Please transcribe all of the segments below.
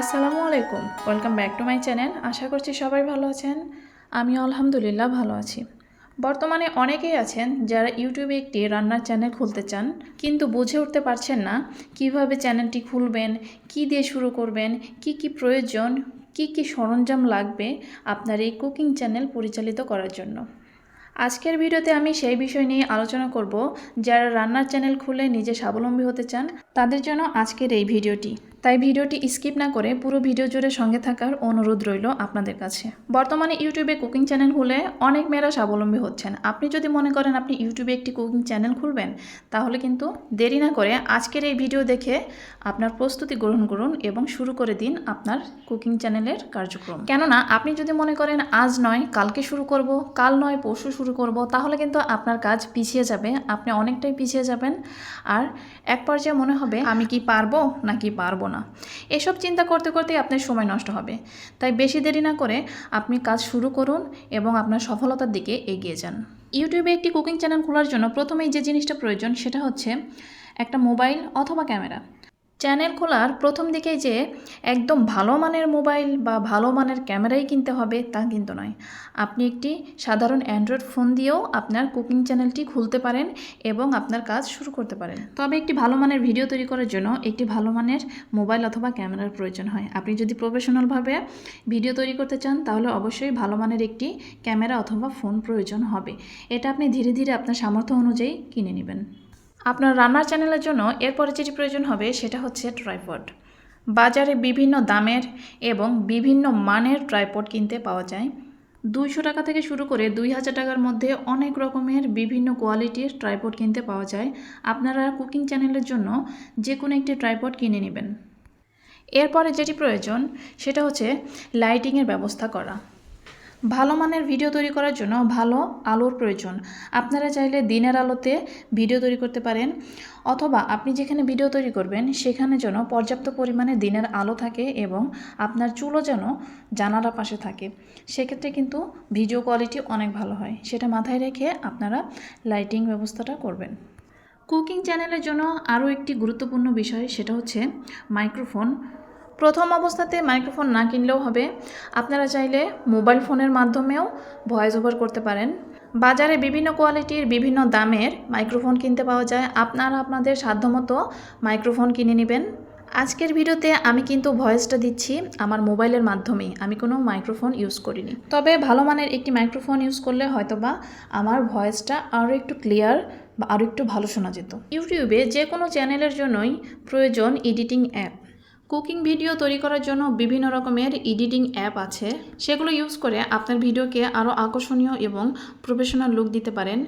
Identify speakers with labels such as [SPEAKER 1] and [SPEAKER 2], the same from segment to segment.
[SPEAKER 1] আসসালামু আলাইকুম। Welcome back to my channel আশা করছি সবাই ভালো আছেন। আমি আলহামদুলিল্লাহ ভালো আছি। বর্তমানে অনেকেই আছেন যারা ইউটিউবে একটি রান্নার চ্যানেল খুলতে চান, কিন্তু বুঝে উঠতে পারছেন না কীভাবে চ্যানেলটি খুলবেন, কি দিয়ে শুরু করবেন, কি কি প্রয়োজন, কি কি সরঞ্জাম লাগবে আপনার এই কুকিং চ্যানেল পরিচালিত করার জন্য। আজকের ভিডিওতে আমি সেই বিষয় নিয়ে আলোচনা করব, যারা রান্নার চ্যানেল খুলে নিজে স্বাবলম্বী হতে চান, তাদের জন্য আজকের এই ভিডিওটি। তাই ভিডিওটি স্কিপ না করে পুরো ভিডিও জুড়ে সঙ্গে থাকার অনুরোধ রইল আপনাদের কাছে। বর্তমানে ইউটিউবে কুকিং চ্যানেল খুলে অনেক মেয়েরা স্বাবলম্বী হচ্ছেন। আপনি যদি মনে করেন আপনি ইউটিউবে একটি কুকিং চ্যানেল খুলবেন, তাহলে কিন্তু দেরি না করে আজকের এই ভিডিও দেখে আপনার প্রস্তুতি গ্রহণ করুন এবং শুরু করে দিন আপনার কুকিং চ্যানেলের কার্যক্রম। কেননা আপনি যদি মনে করেন আজ নয়, কালকে শুরু করব, কাল নয়, পরশু শুরু করব, তাহলে কিন্তু আপনার কাজ পিছিয়ে যাবে, আপনি অনেকটাই পিছিয়ে যাবেন। আর এক পর্যায়ে মনে হবে আমি কি পারব নাকি পারব না। এসব চিন্তা করতে করতেই আপনার সময় নষ্ট হবে। তাই বেশি দেরি না করে আপনি কাজ শুরু করুন এবং আপনার সফলতার দিকে এগিয়ে যান। ইউটিউবে একটি কুকিং চ্যানেল খোলার জন্য প্রথমেই যে জিনিসটা প্রয়োজন সেটা হচ্ছে একটা মোবাইল অথবা ক্যামেরা। চ্যানেল খোলার প্রথম দিকে যে একদম ভালো মানের মোবাইল বা ভালো মানের ক্যামেরাই কিনতে হবে তা কিন্তু নয়। আপনি একটি সাধারণ অ্যান্ড্রয়েড ফোন দিয়েও আপনার কুকিং চ্যানেলটি খুলতে পারেন এবং আপনার কাজ শুরু করতে পারেন। তবে একটি ভালো মানের ভিডিও তৈরি করার জন্য একটি ভালো মানের মোবাইল অথবা ক্যামেরার প্রয়োজন হয়। আপনি যদি প্রফেশনালভাবে ভিডিও তৈরি করতে চান, তাহলে অবশ্যই ভালো মানের একটি ক্যামেরা অথবা ফোন প্রয়োজন হবে। এটা আপনি ধীরে ধীরে আপনার সামর্থ্য অনুযায়ী কিনে নেবেন। আপনার রান্নার চ্যানেলের জন্য এরপরে যেটি প্রয়োজন হবে সেটা হচ্ছে ট্রাইপড। বাজারে বিভিন্ন দামের এবং বিভিন্ন মানের ট্রাইপড কিনতে পাওয়া যায়। দুইশো টাকা থেকে শুরু করে দুই হাজার টাকার মধ্যে অনেক রকমের বিভিন্ন কোয়ালিটির ট্রাইপড কিনতে পাওয়া যায়। আপনারা কুকিং চ্যানেলের জন্য যে কোনো একটি ট্রাইপড কিনে নেবেন। এরপরে যেটি প্রয়োজন সেটা হচ্ছে লাইটিংয়ের ব্যবস্থা করা। ভালো মানের ভিডিও তৈরি করার জন্য ভালো আলোর প্রয়োজন। আপনারা চাইলে দিনের আলোতে ভিডিও তৈরি করতে পারেন, অথবা আপনি যেখানে ভিডিও তৈরি করবেন, সেখানে যেন পর্যাপ্ত পরিমাণে দিনের আলো থাকে এবং আপনার চুলও যেন জানালা পাশে থাকে। সেক্ষেত্রে কিন্তু ভিডিও কোয়ালিটি অনেক ভালো হয়। সেটা মাথায় রেখে আপনারা লাইটিং ব্যবস্থাটা করবেন। কুকিং চ্যানেলের জন্য আরও একটি গুরুত্বপূর্ণ বিষয়, সেটা হচ্ছে মাইক্রোফোন। প্রথম অবস্থাতে মাইক্রোফোন না কিনলেও হবে। আপনারা চাইলে মোবাইল ফোনের মাধ্যমেও ভয়েস ওভার করতে পারেন। বাজারে বিভিন্ন কোয়ালিটির বিভিন্ন দামের মাইক্রোফোন কিনতে পাওয়া যায়। আপনারা আপনাদের সাধ্যমতো মাইক্রোফোন কিনে নেবেন। আজকের ভিডিওতে আমি কিন্তু ভয়েসটা দিচ্ছি আমার মোবাইলের মাধ্যমেই। আমি কোনো মাইক্রোফোন ইউজ করিনি। তবে ভালো মানের একটি মাইক্রোফোন ইউজ করলে হয়তোবা আমার ভয়েসটা আরও একটু ক্লিয়ার বা আরও একটু ভালো শোনা যেত। ইউটিউবে যে কোনো চ্যানেলের জন্যই প্রয়োজন এডিটিং অ্যাপ কুকিং ভিডিও তৈরি করার জন্য বিভিন্ন রকমের এডিটিং অ্যাপ আছে। সেগুলো ইউজ করে আপনার ভিডিওকে আরও আকর্ষণীয় এবং প্রফেশনাল লুক দিতে পারেন।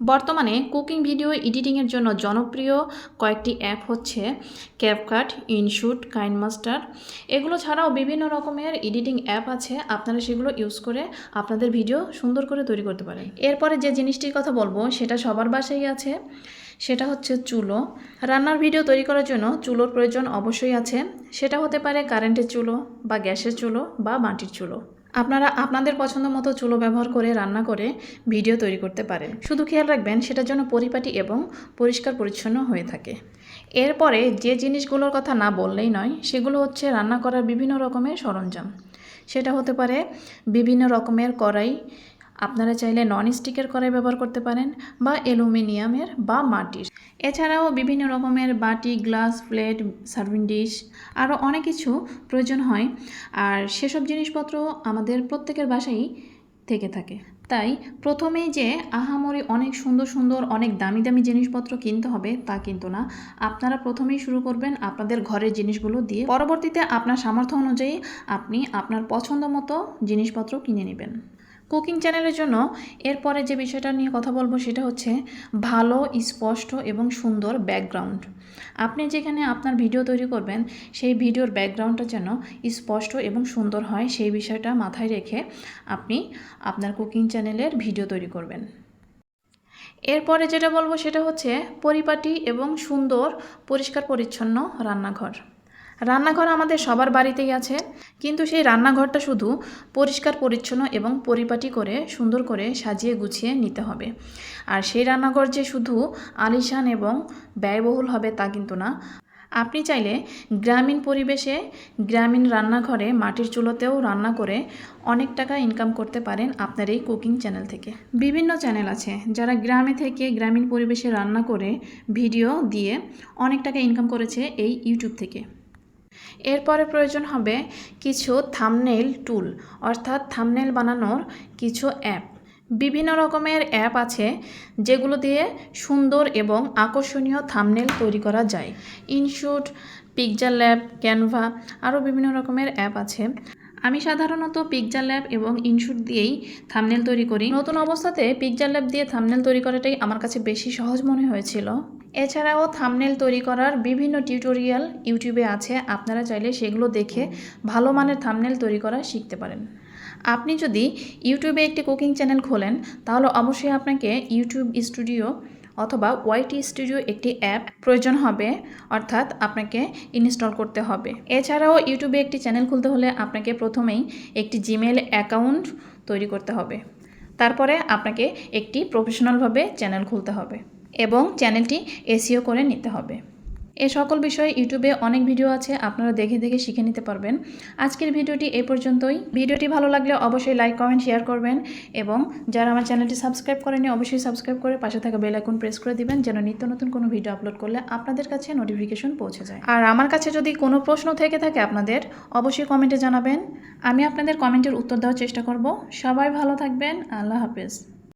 [SPEAKER 1] বর্তমানে কুকিং ভিডিও এডিটিংয়ের জন্য জনপ্রিয় কয়েকটি অ্যাপ হচ্ছে ক্যাপকাট ইনশুট কাইনমাস্টার এগুলো ছাড়াও বিভিন্ন রকমের এডিটিং অ্যাপ আছে। আপনারা সেগুলো ইউজ করে আপনাদের ভিডিও সুন্দর করে তৈরি করতে পারেন। এরপরে যে জিনিসটির কথা বলব, সেটা সবার বাসায় আছে। সেটা হচ্ছে চুলো। রান্নার ভিডিও তৈরি করার জন্য চুলোর প্রয়োজন অবশ্যই আছে। সেটা হতে পারে কারেন্টের চুলো বা গ্যাসের চুলো বা মাটির চুলো। আপনারা আপনাদের পছন্দ মতো চুলো ব্যবহার করে রান্না করে ভিডিও তৈরি করতে পারেন। শুধু খেয়াল রাখবেন, সেটার জন্য পরিপাটি এবং পরিষ্কার পরিচ্ছন্ন হয়ে থাকে। এরপরে যে জিনিসগুলোর কথা না বললেই নয়, সেগুলো হচ্ছে রান্না করার বিভিন্ন রকমের সরঞ্জাম। সেটা হতে পারে বিভিন্ন রকমের কড়াই আপনারা চাইলে নন স্টিকের কড়াই ব্যবহার করতে পারেন বা অ্যালুমিনিয়ামের বা মাটির। এছাড়াও বিভিন্ন রকমের বাটি, গ্লাস, প্লেট, সার্ভিং ডিশ, আরও অনেক কিছু প্রয়োজন হয়। আর সেসব জিনিসপত্র আমাদের প্রত্যেকের বাসায় থেকে থাকে। তাই প্রথমেই যে আহামরি অনেক সুন্দর সুন্দর, অনেক দামি দামি জিনিসপত্র কিনতে হবে তা কিন্তু না। আপনারা প্রথমেই শুরু করবেন আপনাদের ঘরের জিনিসগুলো দিয়ে। পরবর্তীতে আপনার সামর্থ্য অনুযায়ী আপনি আপনার পছন্দ মতো জিনিসপত্র কিনে নেবেন। কুকিং চ্যানেলের জন্য এরপরে যে বিষয়টা নিয়ে কথা বলব সেটা হচ্ছে ভালো, স্পষ্ট এবং সুন্দর ব্যাকগ্রাউন্ড আপনি যেখানে আপনার ভিডিও তৈরি করবেন, সেই ভিডিওর ব্যাকগ্রাউন্ডটা যেন স্পষ্ট এবং সুন্দর হয়, সেই বিষয়টা মাথায় রেখে আপনি আপনার কুকিং চ্যানেলের ভিডিও তৈরি করবেন। এরপরে যেটা বলব সেটা হচ্ছে পরিপাটি এবং সুন্দর, পরিষ্কার, পরিচ্ছন্ন রান্নাঘর। রান্নাঘর আমাদের সবার বাড়িতেই আছে, কিন্তু সেই রান্নাঘরটা শুধু পরিষ্কার, পরিচ্ছন্ন এবং পরিপাটি করে, সুন্দর করে সাজিয়ে গুছিয়ে নিতে হবে। আর সেই রান্নাঘর যে শুধু আলিশান এবং ব্যয়বহুল হবে তা কিন্তু না। আপনি চাইলে গ্রামীণ পরিবেশে গ্রামীণ রান্নাঘরে মাটির চুলোতেও রান্না করে অনেক টাকা ইনকাম করতে পারেন আপনার এই কুকিং চ্যানেল থেকে। বিভিন্ন চ্যানেল আছে, যারা গ্রামে থেকে গ্রামীণ পরিবেশে রান্না করে ভিডিও দিয়ে অনেক টাকা ইনকাম করেছে এই ইউটিউব থেকে। এরপরে প্রয়োজন হবে কিছু থামনেল টুল অর্থাৎ থামনেল বানানোর কিছু অ্যাপ বিভিন্ন রকমের অ্যাপ আছে যেগুলো দিয়ে সুন্দর এবং আকর্ষণীয় থামনেল তৈরি করা যায়। ইনশুট পিকজার ল্যাব ক্যানভা আরও বিভিন্ন রকমের অ্যাপ আছে। আমি সাধারণত পিকজার ল্যাব এবং ইনশুট দিয়েই থামনেল তৈরি করি। নতুন অবস্থাতে পিকজার ল্যাব দিয়ে থামনেল তৈরি করাটাই আমার কাছে বেশি সহজ মনে হয়েছিল। এছাড়াও থামনেল তৈরি করার বিভিন্ন টিউটোরিয়াল ইউটিউবে আছে, আপনারা চাইলে সেগুলো দেখে ভালো মানের থামনেল তৈরি করা শিখতে পারেন। আপনি যদি ইউটিউবে একটি কুকিং চ্যানেল খোলেন, তাহলে অবশ্যই আপনাকে ইউটিউব স্টুডিও অথবা ওয়াইটি স্টুডিও একটি অ্যাপ প্রয়োজন হবে, অর্থাৎ আপনাকে ইনস্টল করতে হবে। এছাড়াও ইউটিউবে একটি চ্যানেল খুলতে হলে আপনাকে প্রথমেই একটি জিমেল অ্যাকাউন্ট তৈরি করতে হবে। তারপরে আপনাকে একটি প্রফেশনালভাবে চ্যানেল খুলতে হবে এবং চ্যানেলটি এসিও করে নিতে হবে। এ সকল বিষয়ে ইউটিউবে অনেক ভিডিও আছে, আপনারা দেখে দেখে শিখে নিতে পারবেন। আজকের ভিডিওটি এ পর্যন্তই। ভিডিওটি ভালো লাগলে অবশ্যই লাইক কমেন্ট শেয়ার করবেন এবং যারা আমার চ্যানেলটি সাবস্ক্রাইব করেনি অবশ্যই সাবস্ক্রাইব করে পাশে থাকা বেল আইকন প্রেস করে দিবেন যেন নিত্য নতুন কোনো ভিডিও আপলোড করলে আপনাদের কাছে নোটিফিকেশন পৌঁছে যায়। আর আমার কাছে যদি কোনো প্রশ্ন থেকে থাকে আপনাদের, অবশ্যই কমেন্টে জানাবেন। আমি আপনাদের কমেন্টের উত্তর দেওয়ার চেষ্টা করব। সবাই ভালো থাকবেন। আল্লাহ হাফেজ।